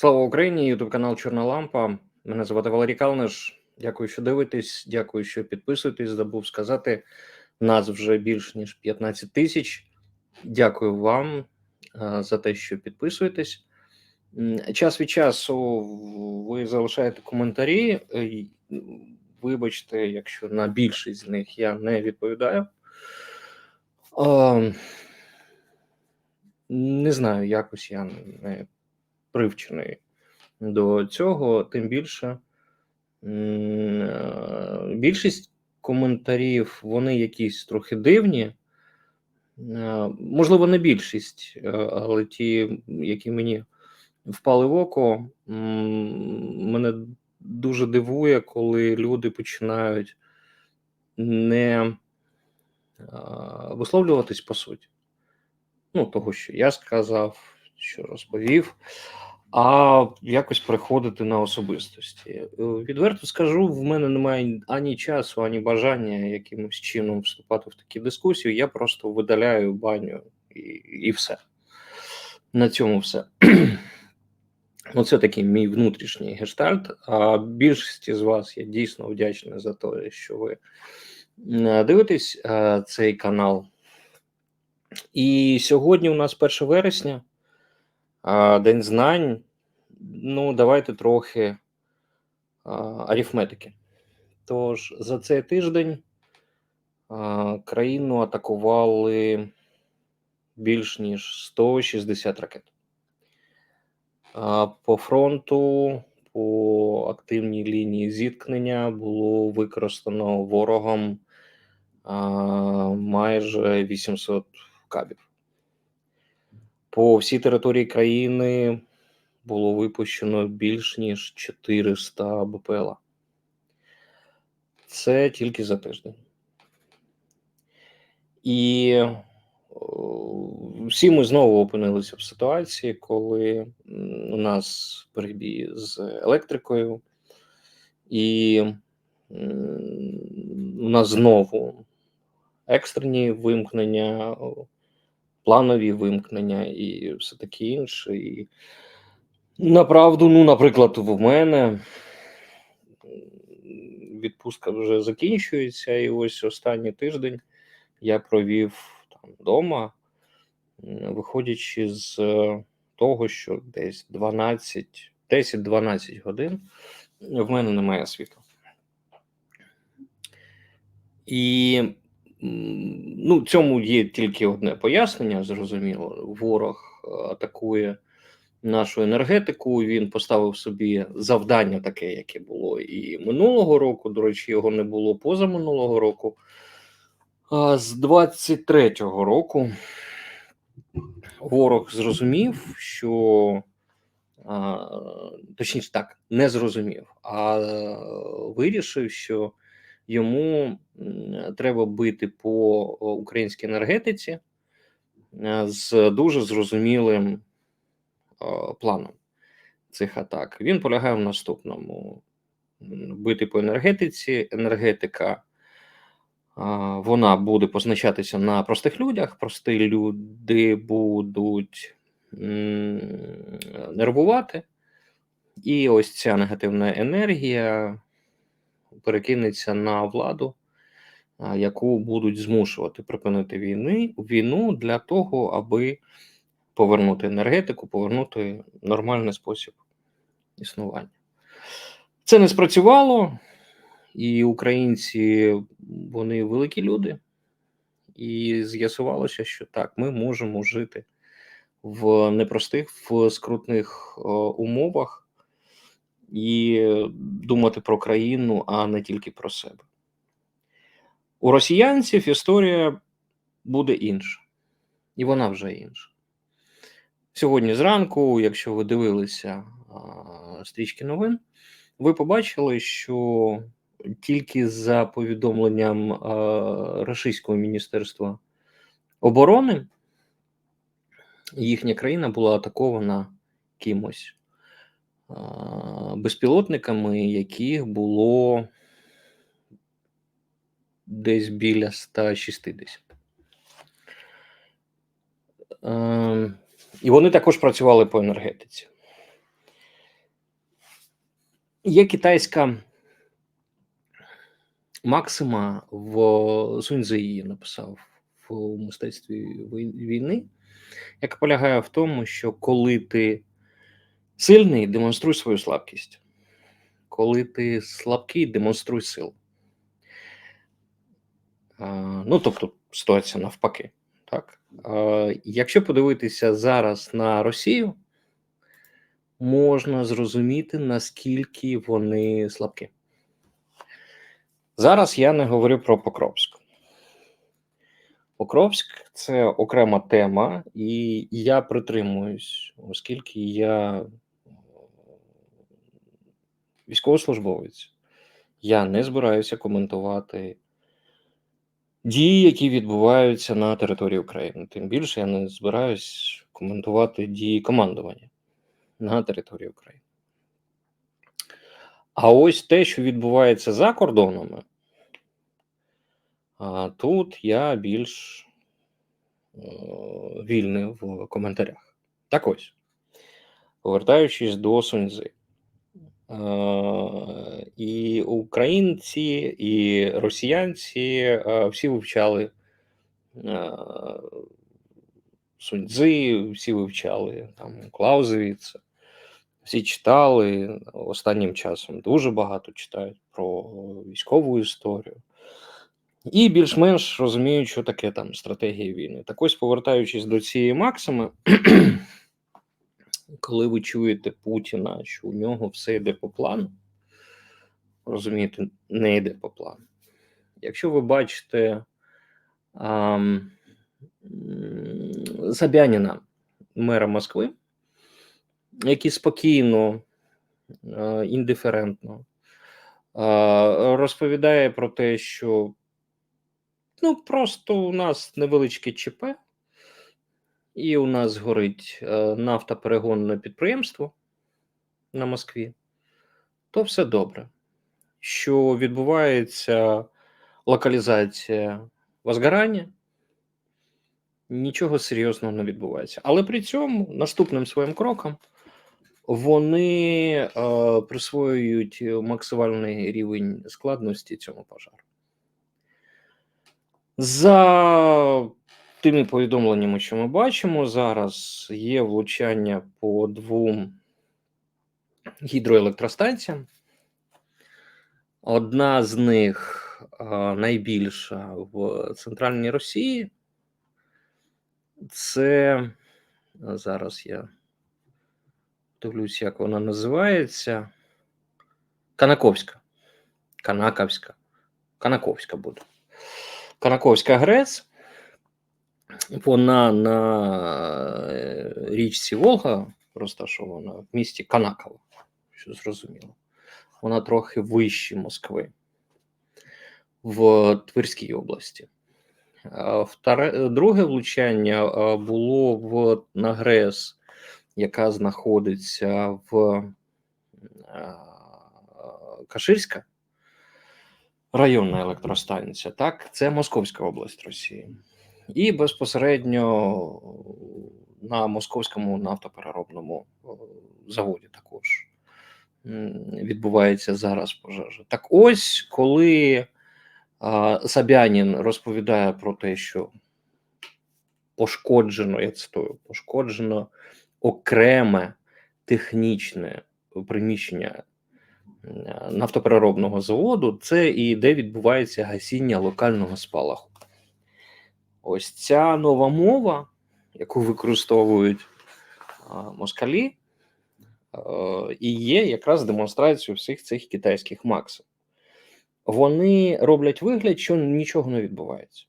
Слава Україні! Ютуб канал Чорна Лампа. Мене звати Валерій Калниш. Дякую, що дивитесь. Дякую, що підписуєтесь. Забув сказати. Нас вже більш ніж 15 тисяч. Дякую вам за те, що підписуєтесь. Час від часу ви залишаєте коментарі. Е, Вибачте, якщо на більшість з них я не відповідаю. Не знаю, якось я не привчений до цього, тим більше е, більшість коментарів вони якісь трохи дивні. Е, Можливо, не більшість, е, але ті, які мені впали в око, мене дуже дивує, коли люди починають не висловлюватись по суті. Ну, того, що я сказав, що розповів, а якось приходити на особистості. Е, Відверто скажу, в мене немає ані часу, ані бажання якимось чином вступати в такі дискусії. Я просто видаляю баню і, і все. На цьому все. Ну, це такий мій внутрішній гештальт. А більшості з вас я дійсно вдячний за те, що ви е, дивитесь е, цей канал. І сьогодні у нас 1 вересня, День знань. Ну, давайте трохи арифметики. Тож, за цей тиждень країну атакували більш ніж 160 ракет. По фронту, по активній лінії зіткнення було використано ворогом майже 800 кабів. По всій території країни було випущено більш ніж 400 БПЛА. Це тільки за тиждень. І всі ми знову опинилися в ситуації, коли у нас перебій з електрикою, і у нас знову екстрені вимкнення, планові вимкнення і все таке інше. І направду, ну, наприклад, в мене відпустка вже закінчується, і ось останній тиждень я провів там вдома, виходячи з того, що десь 12, 10-12 годин в мене немає світла. І ну, цьому є тільки одне пояснення, зрозуміло. Ворог е, атакує нашу енергетику. Він поставив собі завдання таке, яке було і минулого року. До речі, його не було позаминулого року. А з 23-го року ворог зрозумів, що а, точніше так, не зрозумів, а вирішив, що йому треба бити по українській енергетиці е, з дуже зрозумілим планом цих атак. Він полягає в наступному: бити по енергетиці, енергетика. Вона буде позначатися на простих людях. Прості люди будуть нервувати, і ось ця негативна енергія перекинеться на владу, яку будуть змушувати припинити війни війну для того, аби повернути енергетику, повернути нормальний спосіб існування. Це не спрацювало, і українці вони великі люди, і з'ясувалося, що так, ми можемо жити в непростих, в скрутних е, умовах і думати про країну, а не тільки про себе. У росіянців історія буде інша, і вона вже інша. Сьогодні зранку, якщо ви дивилися а, стрічки новин, ви побачили, що тільки за повідомленням а, Російського міністерства оборони їхня країна була атакована кимось безпілотниками, яких було десь біля 160. Ем, І вони також працювали по енергетиці. Є китайська максима в Суньцзы її написав в мистецтві війни, яка полягає в тому, що коли ти сильний, демонструй свою слабкість. Коли ти слабкий, демонструй силу. Ну, тобто, ситуація навпаки. Так? Якщо подивитися зараз на Росію, можна зрозуміти, наскільки вони слабкі. Зараз я не говорю про Покровськ. Покровськ це окрема тема, і я притримуюсь, оскільки я військовослужбовець. Я не збираюся коментувати дії, які відбуваються на території України. Тим більше я не збираюсь коментувати дії командування на території України. А ось те, що відбувається за кордонами, тут я більш е, вільний в коментарях. Так ось, повертаючись до Суньзи. Е, І українці, і росіянці е, всі вивчали е, Суньцзи, всі вивчали там Клаузевіца, всі читали останнім часом дуже багато читають про військову історію. І більш-менш розуміють, що таке там стратегія війни. Так ось, повертаючись до цієї максими, коли ви чуєте Путіна, що у нього все йде по плану, розумієте, не йде по плану. Якщо ви бачите ам, м, Собяніна, мера Москви, який спокійно, е, індиферентно е, розповідає про те, що ну просто у нас невеличке ЧП, і у нас горить е, нафтоперегонне підприємство на Москві, то все добре. Що відбувається локалізація возгорання, нічого серйозного не відбувається. Але при цьому наступним своїм кроком вони е, присвоюють максимальний рівень складності цьому пожару. За тими повідомленнями, що ми бачимо, зараз є влучання по двом гідроелектростанціям. Одна з них найбільша в центральній Росії. Це зараз я дивлюсь, як вона називається. Канаковська. Канаковська. Канаковська буде. Канаковська ГРЕС. Вона на е, річці Волга розташована в місті Канаково, що зрозуміло. Вона трохи вище Москви в Тверській області. Вторе, друге влучання було в на ГРЕС, яка знаходиться в Каширська районна електростанція. Так, це Московська область Росії. І безпосередньо на московському нафтопереробному е, заводі також відбувається зараз пожежа. Так ось, коли а, Собянін розповідає про те, що пошкоджено, я цитую, пошкоджено окреме технічне приміщення е, нафтопереробного заводу, це і де відбувається гасіння локального спалаху. Ось ця нова мова, яку використовують москалі, і є якраз демонстрацією всіх цих китайських максим. Вони роблять вигляд, що нічого не відбувається,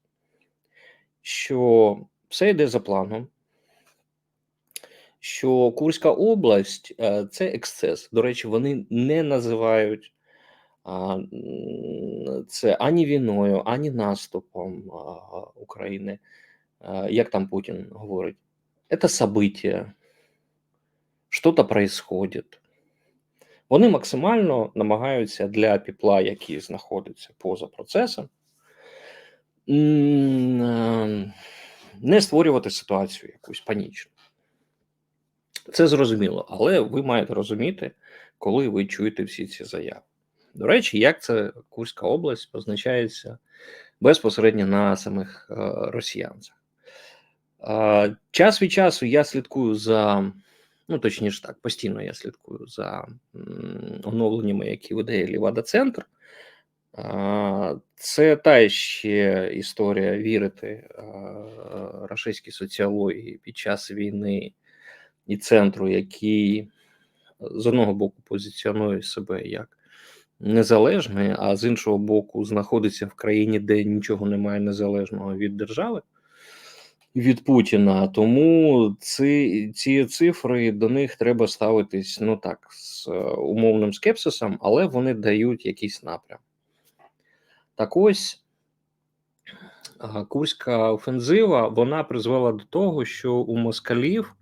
що все йде за планом, що Курська область е, це ексцес. До речі, вони не називають це ані війною, ані наступом України. Як там Путін говорить, це событие, що-то происходит. Вони максимально намагаються для піпла, який знаходиться поза процесом, е, не створювати ситуацію якусь панічну. Це зрозуміло, але ви маєте розуміти, коли ви чуєте всі ці заяви. До речі, як це Курська область позначається безпосередньо на самих е, росіянцях. Час від часу я слідкую за, ну точніше так, постійно я слідкую за оновленнями, які видає Лівада Центр. Це та ще історія вірити е, рашистській соціології під час війни і центру, який з одного боку позиціонує себе як незалежний, а з іншого боку, знаходиться в країні, де нічого немає незалежного від держави. Від Путіна, тому ці ці цифри до них треба ставитись ну так з е, умовним скепсисом, але вони дають якийсь напрям. Так ось Курська офензива вона призвела до того, що у москалів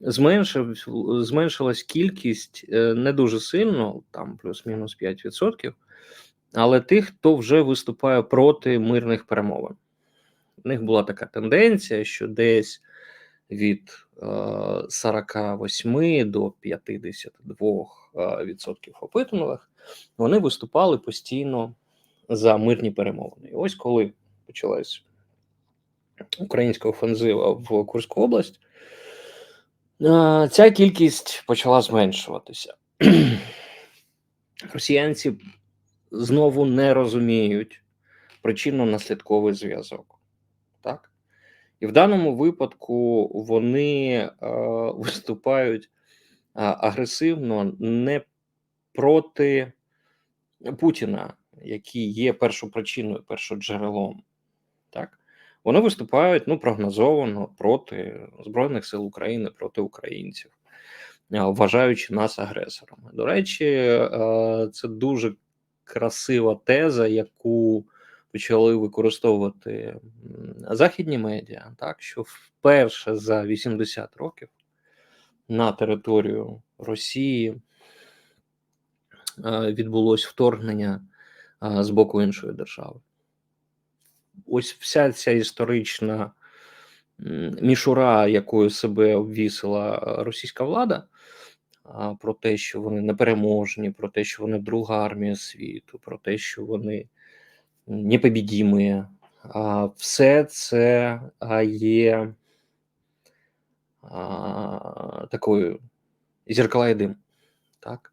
зменшив, зменшилась кількість е, не дуже сильно, там плюс-мінус 5%, але тих, хто вже виступає проти мирних перемовин. У них була така тенденція, що десь від е, 48 до 52% е, опитаних вони виступали постійно за мирні перемовини. І ось коли почалась українська офензива в Курську область, е, ця кількість почала зменшуватися. Росіянці знову не розуміють причинно-наслідковий зв'язок. Так? І в даному випадку вони е, виступають е, агресивно не проти Путіна, який є першопричиною, першоджерелом. Так? Вони виступають ну, прогнозовано проти Збройних сил України, проти українців, е, вважаючи нас агресорами. До речі, е, це дуже красива теза, яку почали використовувати західні медіа, так що вперше за 80 років на територію Росії е, відбулось вторгнення з боку іншої держави. Ось вся ця історична мішура, якою себе обвісила російська влада, про те, що вони непереможні, про те, що вони друга армія світу, про те, що вони непобідімі. Все це є такою зеркала і дим. Так?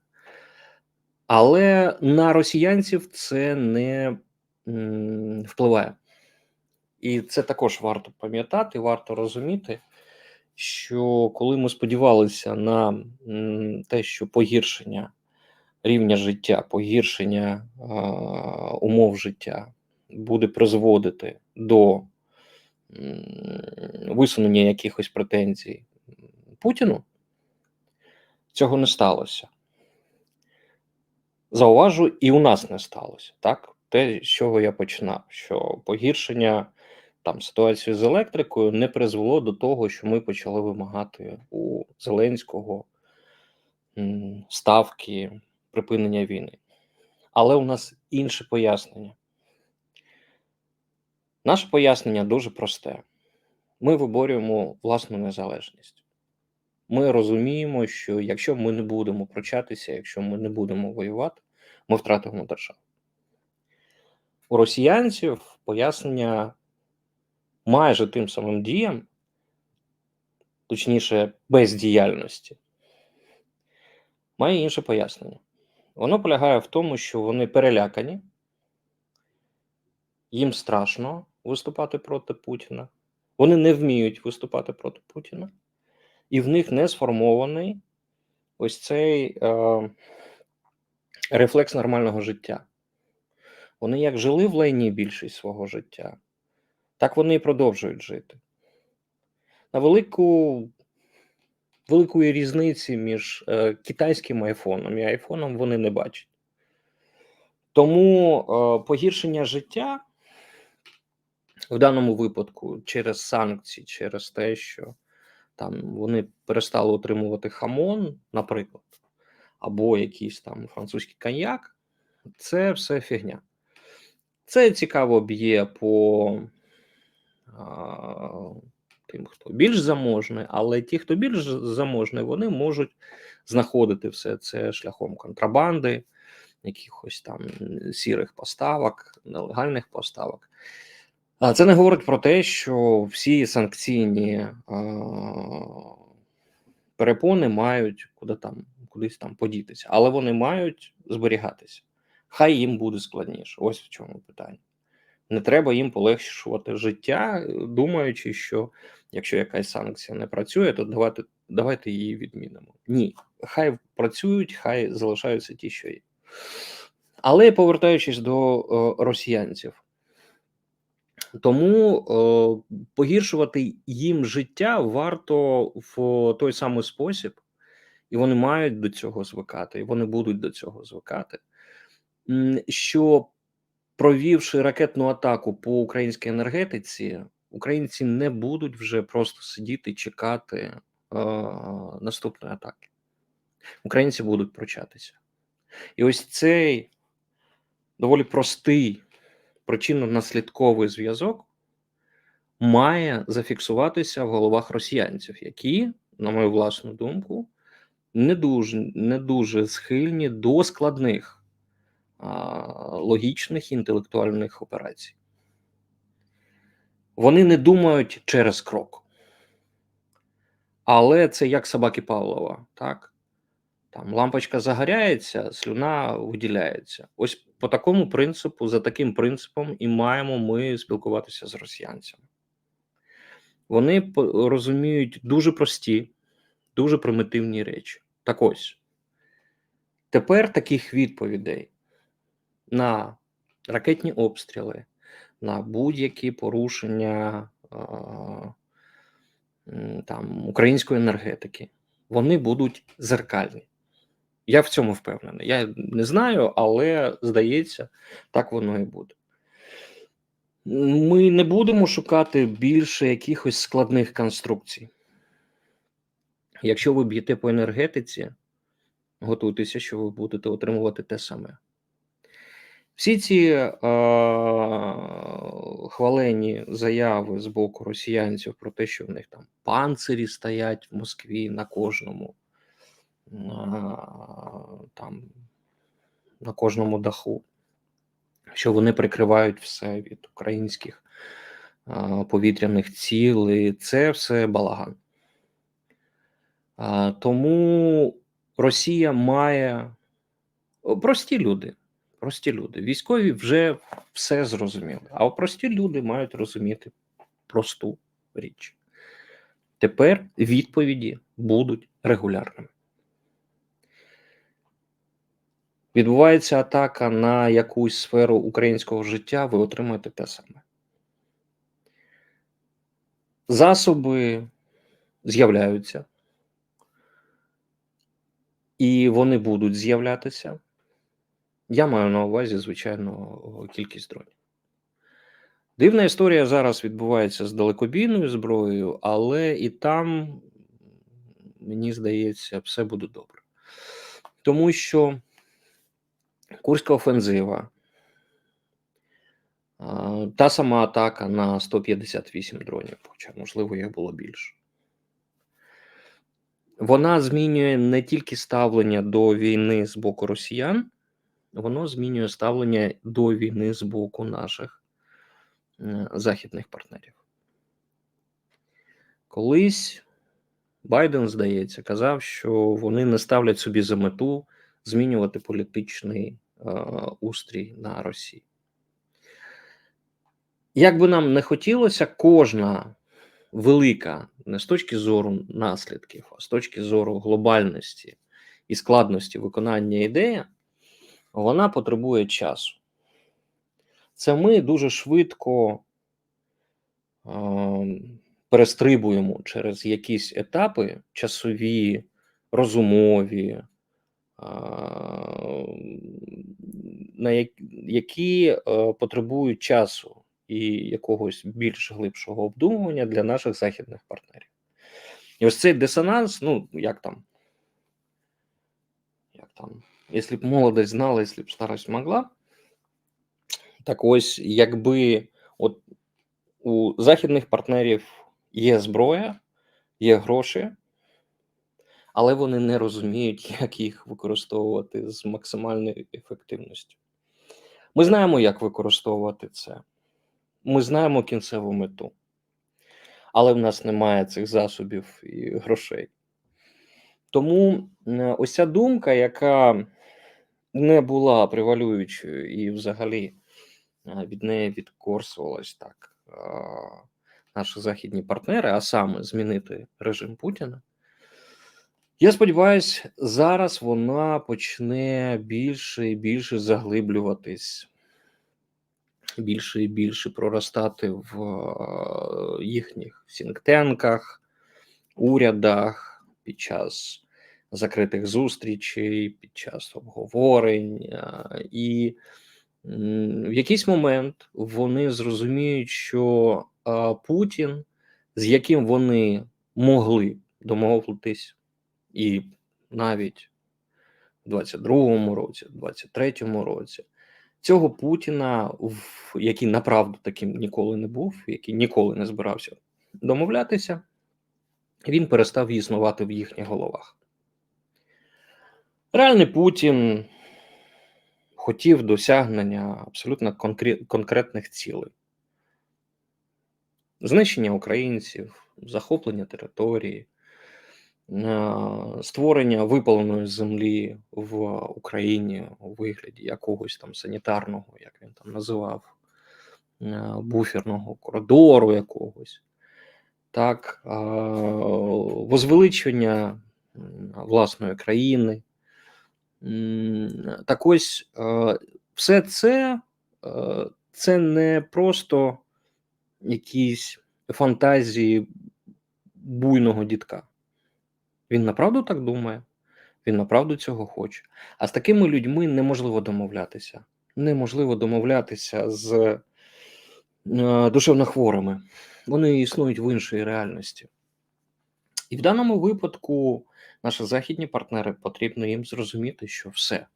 Але на росіянців це не впливає. І це також варто пам'ятати, варто розуміти, що коли ми сподівалися на те, що погіршення рівня життя, погіршення а, умов життя буде призводити до висунення якихось претензій Путіну, цього не сталося. Зауважу, і у нас не сталося. Так, те, з чого я починав, що погіршення там ситуації з електрикою не призвело до того, що ми почали вимагати у Зеленського ставки припинення війни. Але у нас інше пояснення. Наше пояснення дуже просте: ми виборюємо власну незалежність. Ми розуміємо, що якщо ми не будемо прочатися, якщо ми не будемо воювати, ми втратимо державу. У росіянців пояснення майже тим самим діям, точніше, бездіяльності, має інше пояснення. Воно полягає в тому, що вони перелякані, їм страшно виступати проти Путіна, вони не вміють виступати проти Путіна, і в них не сформований ось цей е, рефлекс нормального життя. Вони як жили в лайні більшість свого життя, так вони і продовжують жити. На велику великої різниці між е, китайським айфоном і айфоном вони не бачать. Тому е, погіршення життя в даному випадку через санкції, через те, що там вони перестали отримувати хамон, наприклад, або якийсь там французький коньяк, це все фігня. Це цікаво б'є по тим, хто більш заможний, але ті, хто більш заможний, вони можуть знаходити все це шляхом контрабанди, якихось там сірих поставок, нелегальних поставок. А це не говорить про те, що всі санкційні перепони мають куди там, кудись там подітися, але вони мають зберігатися. Хай їм буде складніше. Ось в чому питання. Не треба їм полегшувати життя, думаючи, що якщо якась санкція не працює, то давайте, давайте її відмінимо. Ні, хай працюють, хай залишаються ті, що є. Але повертаючись до о, росіянців, тому о, погіршувати їм життя варто в той самий спосіб, і вони мають до цього звикати, і вони будуть до цього звикати. Що провівши ракетну атаку по українській енергетиці, українці не будуть вже просто сидіти чекати е, наступної атаки. Українці будуть прочатися. І ось цей доволі простий причинно-наслідковий зв'язок має зафіксуватися в головах росіянців, які, на мою власну думку, не дуже не дуже схильні до складних логічних інтелектуальних операцій. Вони не думають через крок. Але це як собаки Павлова, так? Там лампочка загоряється, слюна виділяється. Ось по такому принципу, за таким принципом, і маємо ми спілкуватися з росіянцями. Вони розуміють дуже прості, дуже примітивні речі. Так ось. Тепер таких відповідей на ракетні обстріли, на будь-які порушення там української енергетики, вони будуть зеркальні. Я в цьому впевнений. Я не знаю, але здається, так воно і буде. Ми не будемо шукати більше якихось складних конструкцій. Якщо ви б'єте по енергетиці, готуйтеся, що ви будете отримувати те саме. Всі ці е, хвалені заяви з боку росіянців про те, що в них там панцирі стоять в Москві на кожному е, там на кожному даху, що вони прикривають все від українських е, повітряних цілей, це все балаган. Е, тому Росія має прості люди. Прості люди. Військові вже все зрозуміли. А прості люди мають розуміти просту річ. Тепер відповіді будуть регулярними. Відбувається атака на якусь сферу українського життя, ви отримаєте те саме. Засоби з'являються, і вони будуть з'являтися. Я маю на увазі, звичайно, кількість дронів. Дивна історія зараз відбувається з далекобійною зброєю, але і там, мені здається, все буде добре. Тому що Курська офензива, та сама атака на 158 дронів, хоча, можливо, їх було більше. Вона змінює не тільки ставлення до війни з боку росіян воно змінює ставлення до війни з боку наших е, західних партнерів. Колись Байден, здається, казав, що вони не ставлять собі за мету змінювати політичний е, устрій на Росії. Як би нам не хотілося, кожна велика, не з точки зору наслідків, а з точки зору глобальності і складності виконання ідея, вона потребує часу. Це ми дуже швидко е, перестрибуємо через якісь етапи часові, розумові, е, на які е, потребують часу і якогось більш глибшого обдумування для наших західних партнерів. І ось цей дисонанс, ну як там, як там. Якщо б молодость знала, якщо б старость могла. Так ось, якби от у західних партнерів є зброя, є гроші, але вони не розуміють, як їх використовувати з максимальною ефективністю. Ми знаємо, як використовувати це. Ми знаємо кінцеву мету, але в нас немає цих засобів і грошей. Тому е, ось ця думка, яка не була превалюючою і взагалі е, від неї відкорсувалась так е, наші західні партнери, а саме змінити режим Путіна. Я сподіваюся, зараз вона почне більше і більше заглиблюватись, більше і більше проростати в е, їхніх сінктенках, урядах під час закритих зустрічей, під час обговорень, і в якийсь момент вони зрозуміють, що Путін, з яким вони могли домовитись, і навіть в 22-му році, в 23-му році, цього Путіна, який направду таким ніколи не був, який ніколи не збирався домовлятися, він перестав існувати в їхніх головах. Реальний Путін хотів досягнення абсолютно конкретних цілей: знищення українців, захоплення території, е, створення випаленої землі в Україні у вигляді якогось там санітарного, як він там називав, е, буферного коридору якогось. Так, е, возвеличення власної країни. Так ось е, все це, е, це не просто якісь фантазії буйного дітка. Він направду так думає, він направду цього хоче. А з такими людьми неможливо домовлятися. Неможливо домовлятися з е, душевно хворими. Вони існують в іншій реальності. І в даному випадку наші західні партнери потрібно їм зрозуміти, що все.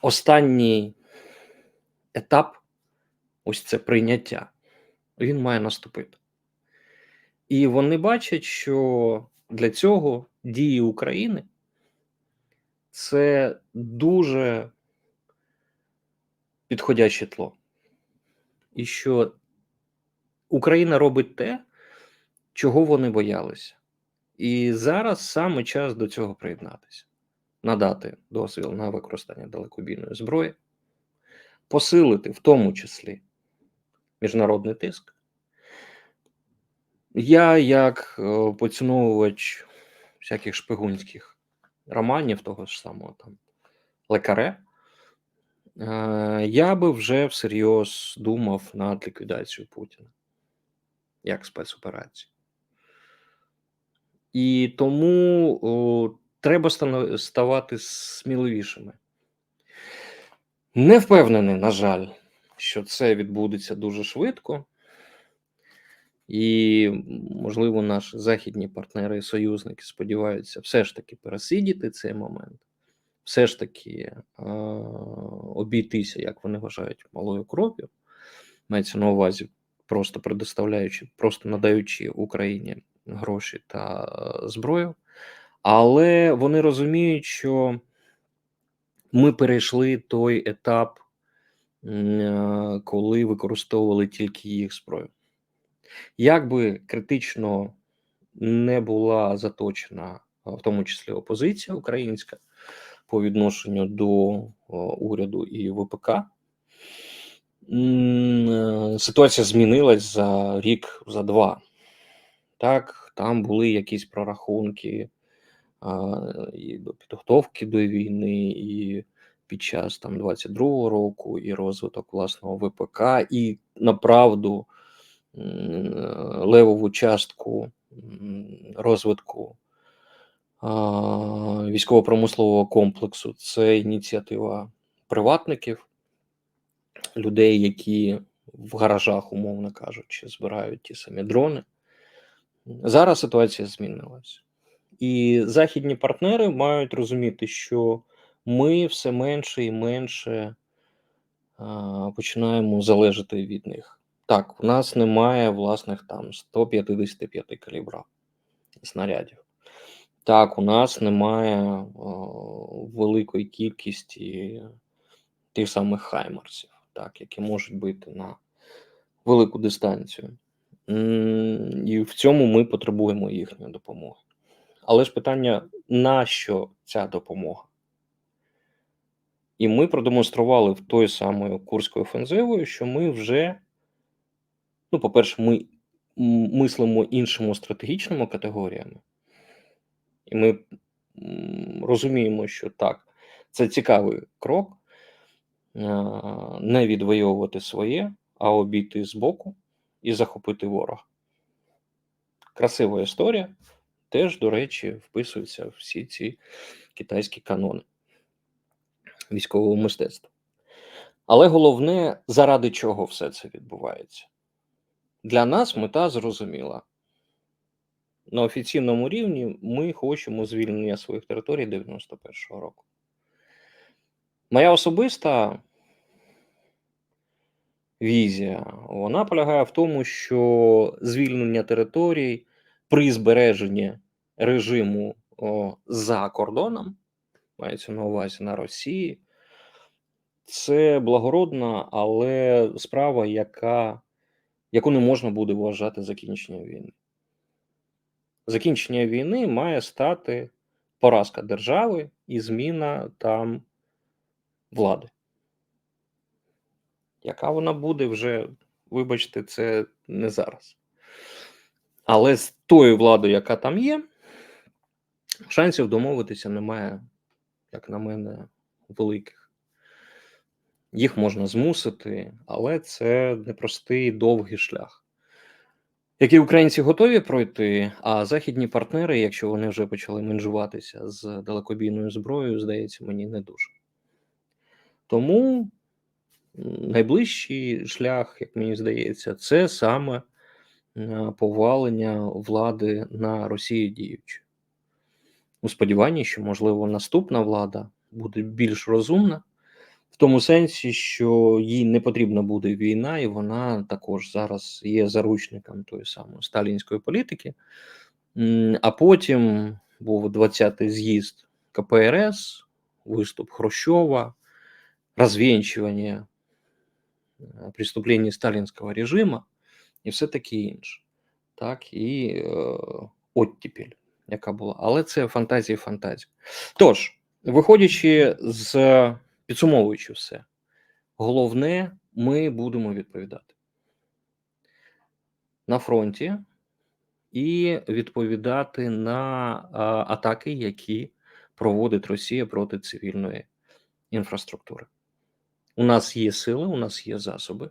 Останній етап ось це прийняття, він має наступити. І вони бачать, що для цього дії України це дуже підходяще тло. І що Україна робить те, чого вони боялися. І зараз саме час до цього приєднатися, надати дозвіл на використання далекобійної зброї, посилити в тому числі міжнародний тиск. Я, як е, поціновувач всяких шпигунських романів, того ж самого там лекаре, е, я би вже всерйоз думав над ліквідацією Путіна як спецоперації. І тому о, треба ставати сміливішими. Не впевнений, на жаль, що це відбудеться дуже швидко. І, можливо, наші західні партнери і союзники сподіваються все ж таки пересидіти цей момент, все ж таки е, обійтися, як вони вважають, малою кров'ю. Мається на увазі, просто предоставляючи, просто надаючи Україні гроші та зброю. Але вони розуміють, що ми перейшли той етап, е, коли використовували тільки їх зброю. Як би критично не була заточена, в тому числі опозиція українська по відношенню до уряду і ВПК, е, ситуація змінилась за рік, за два. Так, там були якісь прорахунки а, і до підготовки до війни, і під час там 22-го року, і розвиток власного ВПК, і направду левову частку розвитку військово-промислового комплексу це ініціатива приватників, людей, які в гаражах, умовно кажучи, збирають ті самі дрони. Зараз ситуація змінилась. І західні партнери мають розуміти, що ми все менше і менше а, починаємо залежати від них. Так, у нас немає власних там 155 калібра снарядів. Так, у нас немає о, великої кількості тих самих хаймарсів, так, які можуть бити на велику дистанцію. І в цьому ми потребуємо їхньої допомоги. Але ж питання, на що ця допомога? І ми продемонстрували в той самою Курською офензивою, що ми вже, ну, по-перше, ми мислимо іншими стратегічними категоріями. І ми розуміємо, що так, це цікавий крок не відвоювати своє, а обійти збоку і захопити ворога. Красива історія. Теж, до речі, вписуються всі ці китайські канони військового мистецтва. Але головне, заради чого все це відбувається. Для нас мета зрозуміла. На офіційному рівні ми хочемо звільнення своїх територій 91-го року. Моя особиста візія вона полягає в тому, що звільнення територій при збереженні режиму о, за кордоном, мається на увазі на Росії, це благородна, але справа, яка, яку не можна буде вважати закінченням війни. Закінчення війни має стати поразка держави і зміна там влади. Яка вона буде вже, вибачте, це не зараз. Але з тою владою, яка там є, шансів домовитися немає, як на мене, великих. Їх можна змусити, але це непростий довгий шлях, який українці готові пройти, а західні партнери, якщо вони вже почали менжуватися з далекобійною зброєю, здається, мені не дуже. Тому найближчий шлях, як мені здається, це саме е, повалення влади на Росії діючи. У сподіванні, що, можливо, наступна влада буде більш розумна, в тому сенсі, що їй не потрібна буде війна, і вона також зараз є заручником тої самої сталінської політики. А потім був 20-й з'їзд КПРС, виступ Хрущова, розвінчування е, преступлений сталінського режиму і все таке інше. Так, і е, оттіпіль, яка була. Але це фантазії фантазії. Тож, виходячи з підсумовуючи все, головне, ми будемо відповідати на фронті і відповідати на а, атаки, які проводить Росія проти цивільної інфраструктури. У нас є сили, у нас є засоби.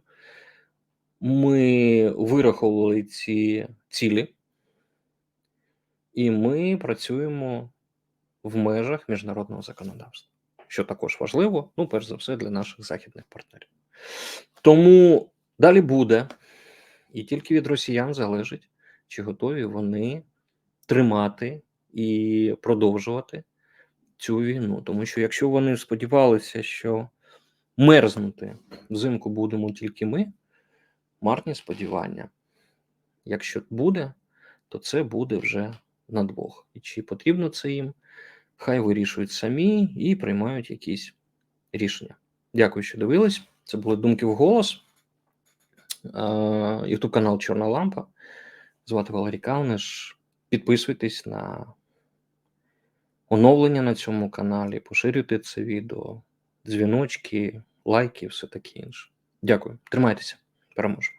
Ми вираховували ці цілі, і ми працюємо в межах міжнародного законодавства, що також важливо, ну, перш за все, для наших західних партнерів. Тому далі буде, і тільки від росіян залежить, чи готові вони тримати і продовжувати цю війну. Тому що якщо вони сподівалися, що мерзнути взимку будемо тільки ми, марні сподівання. Якщо буде, то це буде вже на двох. І чи потрібно це їм, хай вирішують самі і приймають якісь рішення. Дякую, що дивились. Це були думки в голос. Ютуб канал Чорна Лампа. Звати Валерій Калниш. Підписуйтесь на оновлення на цьому каналі, поширюйте це відео, дзвіночки, лайки, все таке інше. Дякую. Тримайтеся. Переможемо.